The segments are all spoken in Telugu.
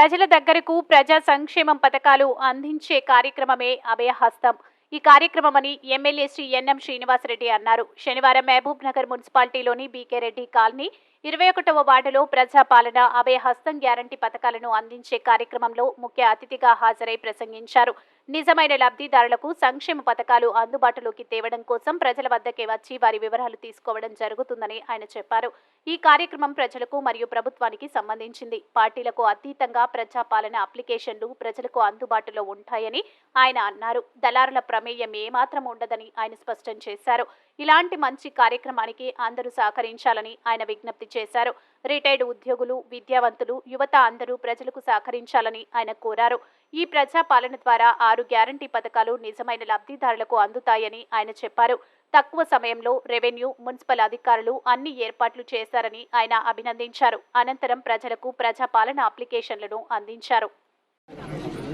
ప్రజల దగ్గరకు ప్రజా సంక్షేమం పథకాలు అందించే కార్యక్రమమే అభయహస్తం. ఈ కార్యక్రమమని ఎమ్మెల్యే శ్రీ ఎన్ఎం శ్రీనివాసరెడ్డి అన్నారు. శనివారం మహబూబ్ నగర్ మున్సిపాలిటీలోని బీకే రెడ్డి కాలనీ ఇరవై ఒకటవ వార్డులో ప్రజాపాలన అభయహస్తం గ్యారంటీ పథకాలను అందించే కార్యక్రమంలో ముఖ్య అతిథిగా హాజరై ప్రసంగించారు. నిజమైన లబ్ధిదారులకు సంక్షేమ పథకాలు అందుబాటులోకి తేవడం కోసం ప్రజల వద్దకే వచ్చి వారి వివరాలు తీసుకోవడం జరుగుతుందని ఆయన చెప్పారు. ఈ కార్యక్రమం ప్రజలకు మరియు ప్రభుత్వానికి సంబంధించింది. పార్టీలకు అతీతంగా ప్రజాపాలన అప్లికేషన్లు ప్రజలకు అందుబాటులో ఉంటాయని ఆయన అన్నారు. దళారుల ప్రమేయం ఏమాత్రం ఉండదని ఆయన స్పష్టం చేశారు. ఇలాంటి మంచి కార్యక్రమానికి అందరూ సహకరించాలని ఆయన విజ్ఞప్తి చేశారు. రిటైర్డ్ ఉద్యోగులు విద్యావంతులు యువత అందరూ ప్రజలకు సహకరించాలని ఆయన కోరారు. ఈ ప్రజాపాలన ద్వారా ఆరు గ్యారంటీ పథకాలు నిజమైన లబ్ధిదారులకు అందుతాయని ఆయన చెప్పారు. తక్కువ సమయంలో రెవెన్యూ మున్సిపల్ అధికారులు అన్ని ఏర్పాట్లు చేశారని ఆయన అభినందించారు. అనంతరం ప్రజలకు ప్రజాపాలన అప్లికేషన్లను అందించారు.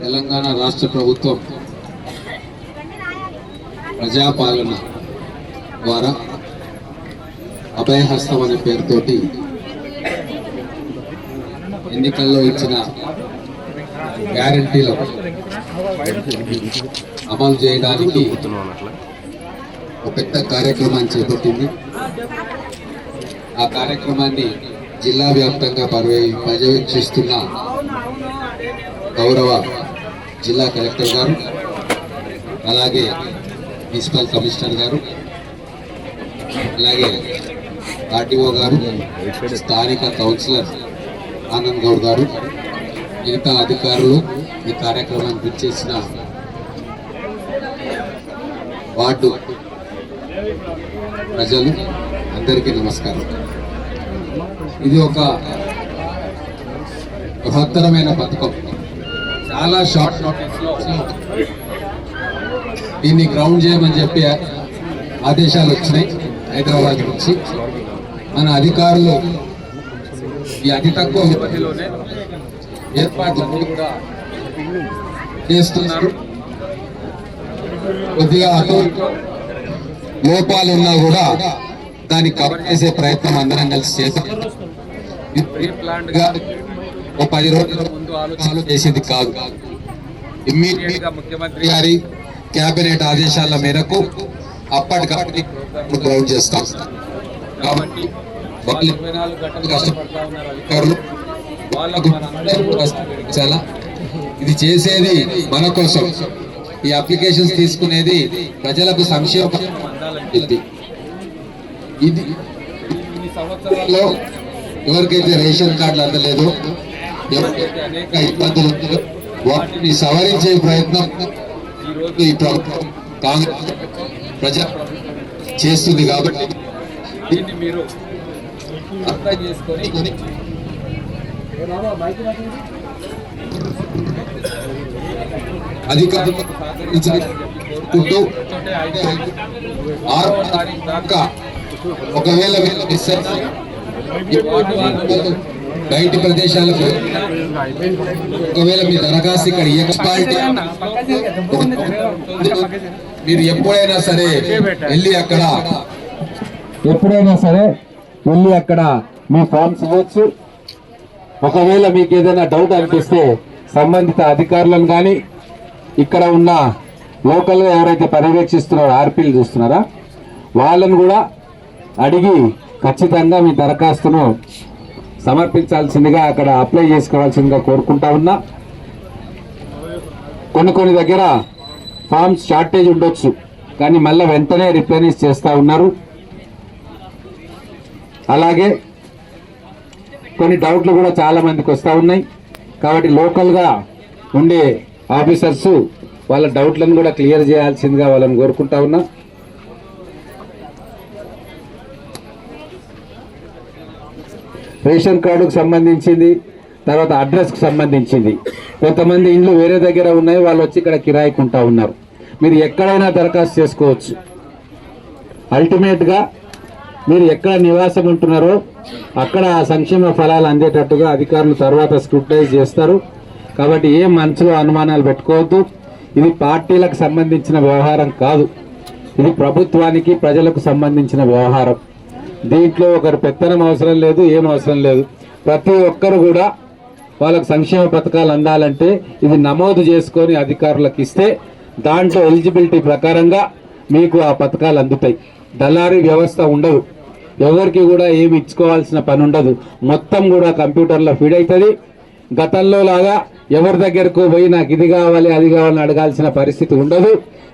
తెలంగాణ రాష్ట్ర ప్రభుత్వం ప్రజాపాలన ద్వారా అభయహస్తం అనే పేరుతోటి ఎన్నికల్లో ఇచ్చిన గ్యారంటీలను అమలు చేయడానికి ఒక పెద్ద కార్యక్రమాన్ని చేపట్టింది. ఆ కార్యక్రమాన్ని జిల్లా వ్యాప్తంగా పర్యవేక్షిస్తున్న గౌరవ జిల్లా కలెక్టర్ గారు అలాగే మున్సిపల్ కమిషనర్ గారు అలాగే ఆర్టీఓ గారు స్థానిక కౌన్సిలర్ ఆనంద్ గౌడ్ గారు మిగతా అధికారులు ఈ కార్యక్రమానికి ఇచ్చేసిన వార్డు ప్రజలు అందరికీ నమస్కారం. ఇది ఒక బృహత్తరమైన పథకం. చాలా షార్ట్ నోటీస్లో దీన్ని గ్రౌండ్ చేయమని చెప్పి ఆదేశాలు వచ్చినాయి హైదరాబాద్ నుంచి. మన అధికారులు ఈ అతి తక్కువ వ్యవధిలోనే ఏర్పాట్లన్నీ కూడా చేస్తున్నారు. కొద్దిగా అటు లోపాలు ఉన్నా కూడా దాన్ని కవర్ చేసే ప్రయత్నం అందరం కలిసి చేశాం ఇది ఒక పది రోజుల ముందు ఆలోచనలు చేసేది కాదు. ఇమ్మీడియట్గా ముఖ్యమంత్రి గారి కేబినెట్ ఆదేశాల మేరకు అప్పటికప్పుడు గ్రౌండ్ చేస్తాం. కాబట్టి వాళ్ళు ఇరవై నాలుగు గంటలు కష్టపడతా ఉన్నారు అధికారులు. వాళ్ళకు మనందరం కూడా సహకరించాలా? ఇది చేసేది మన కోసం. ఈ అప్లికేషన్స్ తీసుకునేది ప్రజలకు సంక్షేమ పథకం ఇది ఇన్ని సంవత్సరాల్లో ఎవరికైతే రేషన్ కార్డులు అందలేదు ఎవరికైతే అనేక ఇబ్బందులు ఉన్నాయో వాటిని సవరించే ప్రయత్నం ఈరోజు ఈ ప్రభుత్వం కాంగ్రెస్ ప్రజా చేస్తుంది కాబట్టి దీన్ని మీరు అర్థం చేసుకొని అధికారులు సహకరించాలని ఒకవేళ మిస్ బయటి ప్రదేశాలకు ఒకవేళ మీ దరఖాస్తు ఇక్కడ ఏ మున్సిపాలిటీ మీరు ఎప్పుడైనా సరే వెళ్ళి అక్కడ ఎప్పుడైనా సరే వెళ్ళి అక్కడ మీ ఫామ్స్ ఇవ్వచ్చు. ఒకవేళ మీకు ఏదైనా డౌట్ అనిపిస్తే సంబంధిత అధికారులను కానీ ఇక్కడ ఉన్న లోకల్గా ఎవరైతే పర్యవేక్షిస్తున్నారో ఆర్పీలు చూస్తున్నారా వాళ్ళను కూడా అడిగి ఖచ్చితంగా మీ దరఖాస్తును సమర్పించాల్సిందిగా అక్కడ అప్లై చేసుకోవాల్సిందిగా కోరుకుంటా ఉన్నా. కొన్ని కొన్ని దగ్గర ఫామ్స్ షార్టేజ్ ఉండొచ్చు కానీ మళ్ళీ వెంటనే రిప్లైనిస్ చేస్తూ ఉన్నారు. అలాగే కొన్ని డౌట్లు కూడా చాలా మందికి వస్తూ ఉన్నాయి. కాబట్టి లోకల్గా ఉండే ఆఫీసర్స్ వాళ్ళ డౌట్లను కూడా క్లియర్ చేయాల్సిందిగా వాళ్ళని కోరుకుంటా ఉన్నా. రేషన్ కార్డుకు సంబంధించింది తర్వాత అడ్రస్కి సంబంధించింది. కొంతమంది ఇండ్లు వేరే దగ్గర ఉన్నాయి వాళ్ళు వచ్చి ఇక్కడ కిరాయికుంటా ఉన్నారు. మీరు ఎక్కడైనా దరఖాస్తు చేసుకోవచ్చు. అల్టిమేట్గా మీరు ఎక్కడ నివాసం ఉంటున్నారో అక్కడ ఆ సంక్షేమ ఫలాలు అందేటట్టుగా అధికారులు తర్వాత స్క్రూటైజ్ చేస్తారు. కాబట్టి ఏ మనసులో అనుమానాలు పెట్టుకోవద్దు. ఇది పార్టీలకు సంబంధించిన వ్యవహారం కాదు. ఇది ప్రభుత్వానికి ప్రజలకు సంబంధించిన వ్యవహారం. దీంట్లో ఒకరు పెత్తనం అవసరం లేదు ఏం అవసరం లేదు. ప్రతి ఒక్కరు కూడా వాళ్ళకు సంక్షేమ పథకాలు అందాలంటే ఇది నమోదు చేసుకొని అధికారులకు ఇస్తే దాంట్లో ఎలిజిబిలిటీ ప్రకారంగా మీకు ఆ పథకాలు అందుతాయి. దళారీ వ్యవస్థ ఉండదు. ఎవరికి కూడా ఏమి ఇచ్చుకోవాల్సిన పని ఉండదు. మొత్తం కూడా కంప్యూటర్లో ఫీడ్ అవుతుంది. గతంలో లాగా ఎవరి దగ్గరకు పోయి నాకు ఇది కావాలి అది కావాలని అడగాల్సిన పరిస్థితి ఉండదు.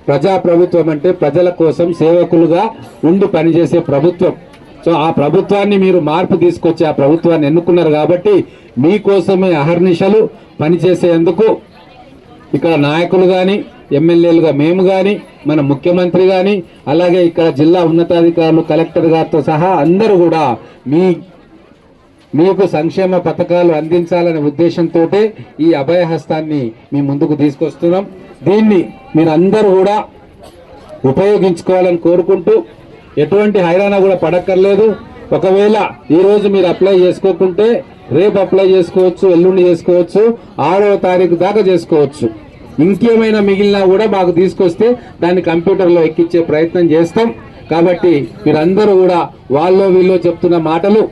ప్రజా ప్రభుత్వం అంటే ప్రజల కోసం సేవకులుగా ఉండి పనిచేసే ప్రభుత్వం. సో ఆ ప్రభుత్వాన్ని మీరు మార్పు తీసుకొచ్చి ఆ ప్రభుత్వాన్ని ఎన్నుకున్నారు కాబట్టి మీకోసమే అహర్నిశలు పనిచేసేందుకు ఇక్కడ నాయకులు కానీ ఎమ్మెల్యేలుగా మేము కానీ మన ముఖ్యమంత్రి కానీ అలాగే ఇక్కడ జిల్లా ఉన్నతాధికారులు కలెక్టర్ గారితో సహా అందరూ కూడా మీ మీకు సంక్షేమ పథకాలు అందించాలనే ఉద్దేశంతో ఈ అభయహస్తాన్ని మీ ముందుకు తీసుకొస్తున్నాం. దీన్ని మీరందరూ కూడా ఉపయోగించుకోవాలని కోరుకుంటూ ఎటువంటి హైరాణ కూడా పడక్కర్లేదు. ఒకవేళ ఈరోజు మీరు అప్లై చేసుకోకుంటే రేపు అప్లై చేసుకోవచ్చు ఎల్లుండి చేసుకోవచ్చు ఆరో తారీఖు దాకా చేసుకోవచ్చు. ఇంకేమైనా మిగిలినా కూడా మాకు తీసుకొస్తే దాన్ని కంప్యూటర్లో ఎక్కించే ప్రయత్నం చేస్తాం. కాబట్టి మీరందరూ కూడా వాళ్ళో వీళ్ళో చెప్తున్న మాటలు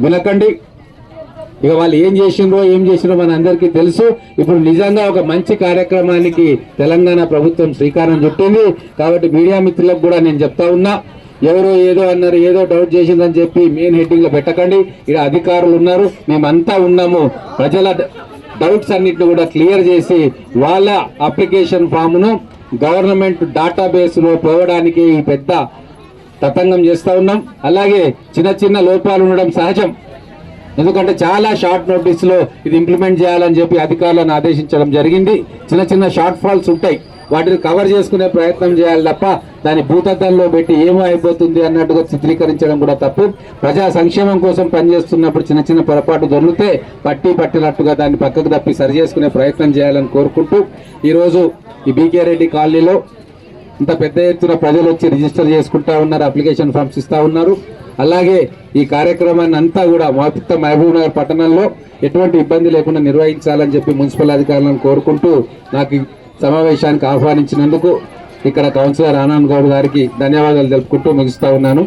వినకండి. ఇక వాళ్ళు ఏం చేసిండ్రో ఏం చేసిండ్రో మన అందరికీ తెలుసు. ఇప్పుడు నిజంగా ఒక మంచి కార్యక్రమానికి తెలంగాణ ప్రభుత్వం శ్రీకారం చుట్టింది. కాబట్టి మీడియా మిత్రులకు కూడా నేను చెప్తా ఉన్నా ఎవరో ఏదో అన్నారు ఏదో డౌట్ చేసిందని చెప్పి మెయిన్ హెడ్డింగ్లో పెట్టకండి. ఇక్కడ అధికారులు ఉన్నారు మేమంతా ఉన్నాము. ప్రజల డౌట్స్ అన్నిటిని కూడా క్లియర్ చేసి వాళ్ళ అప్లికేషన్ ఫామ్ను గవర్నమెంట్ డేటాబేస్లో పోవడానికి ఈ పెద్ద తతంగం చేస్తూ ఉన్నాం. అలాగే చిన్న చిన్న లోపాలు ఉండడం సహజం. ఎందుకంటే చాలా షార్ట్ నోటీస్లో ఇది ఇంప్లిమెంట్ చేయాలని చెప్పి అధికారులను ఆదేశించడం జరిగింది. చిన్న చిన్న షార్ట్ ఫాల్స్ ఉంటాయి. వాటిని కవర్ చేసుకునే ప్రయత్నం చేయాలి తప్ప దాని భూతద్దంలో పెట్టి ఏమో అయిపోతుంది అన్నట్టుగా చిత్రీకరించడం కూడా తప్పు. ప్రజా సంక్షేమం కోసం పనిచేస్తున్నప్పుడు చిన్న చిన్న పొరపాటు దొరికితే పట్టి పట్టినట్టుగా దాన్ని పక్కకు తప్పి సరి చేసుకునే ప్రయత్నం చేయాలని కోరుకుంటూ ఈరోజు ఈ బీకే రెడ్డి కాలనీలో ఇంత పెద్ద ఎత్తున ప్రజలు వచ్చి రిజిస్టర్ చేసుకుంటా ఉన్నారు అప్లికేషన్ ఫామ్స్ ఇస్తా ఉన్నారు. అలాగే ఈ కార్యక్రమాన్ని అంతా కూడా మొత్తం మహబూబ్ నగర్ పట్టణంలో ఎటువంటి ఇబ్బంది లేకుండా నిర్వహించాలని చెప్పి మున్సిపల్ అధికారులను కోరుకుంటూ నాకు సమావేశానికి ఆహ్వానించినందుకు ఇక్కడ కౌన్సిలర్ ఆనంద్ గౌడ్ గారికి ధన్యవాదాలు తెలుపుకుంటూ ముగిస్తా ఉన్నాను.